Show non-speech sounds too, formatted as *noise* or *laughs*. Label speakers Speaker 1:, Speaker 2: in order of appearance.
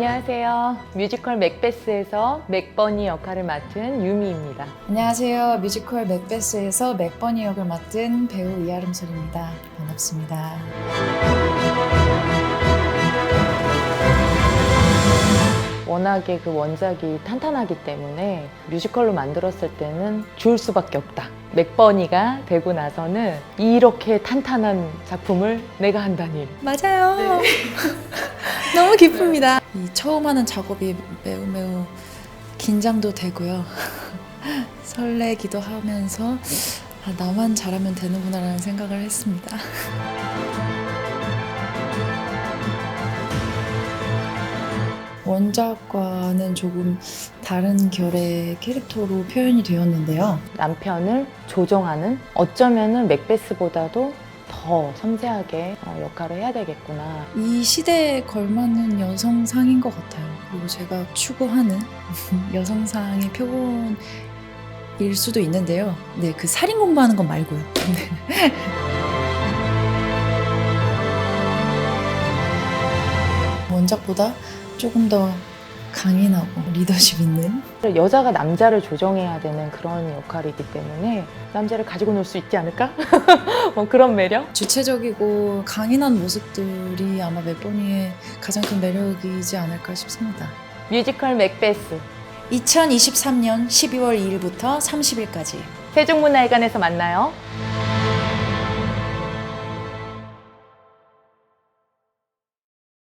Speaker 1: 안녕하세요. 뮤지컬 맥베스에서 맥버니 역할을 맡은 유미입니다.
Speaker 2: 안녕하세요. 뮤지컬 맥베스에서 맥버니 역을 맡은 배우 이아름솔입니다. 반갑습니다.
Speaker 1: 워낙에 그 원작이 탄탄하기 때문에 뮤지컬로 만들었을 때는 좋을 수밖에 없다. 맥버니가 되고 나서는 이렇게 탄탄한 작품을 내가 한다니.
Speaker 2: 맞아요. *laughs* 너무 기쁩니다. 이 처음 하는 작업이 매우 매우 긴장도 되고요. *laughs* 설레기도 하면서 아, 나만 잘하면 되는구나라는 생각을 했습니다. 원작과는 조금 다른 결의 캐릭터로 표현이 되었는데요.
Speaker 1: 남편을 조정하는 어쩌면은 맥베스보다도 더 섬세하게 어, 역할을 해야 되겠구나.
Speaker 2: 이 시대에 걸맞는 여성상인 것 같아요. 그리고 제가 추구하는 *laughs* 여성상의 표본일 수도 있는데요. 네, 그 살인 공부하는 건 말고요. *laughs* 네. 원작보다 조금 더 강인하고 리더십 있는
Speaker 1: 여자가 남자를 조정해야 되는 그런 역할이기 때문에 남자를 가지고 놀 수 있지 않을까? *laughs* 뭐 그런 매력?
Speaker 2: 주체적이고 강인한 모습들이 아마 맥버니의 가장 큰 매력이지 않을까 싶습니다.
Speaker 1: 뮤지컬 맥베스
Speaker 2: 2023년 12월 2일부터 30일까지
Speaker 1: 세종문화회관에서 만나요.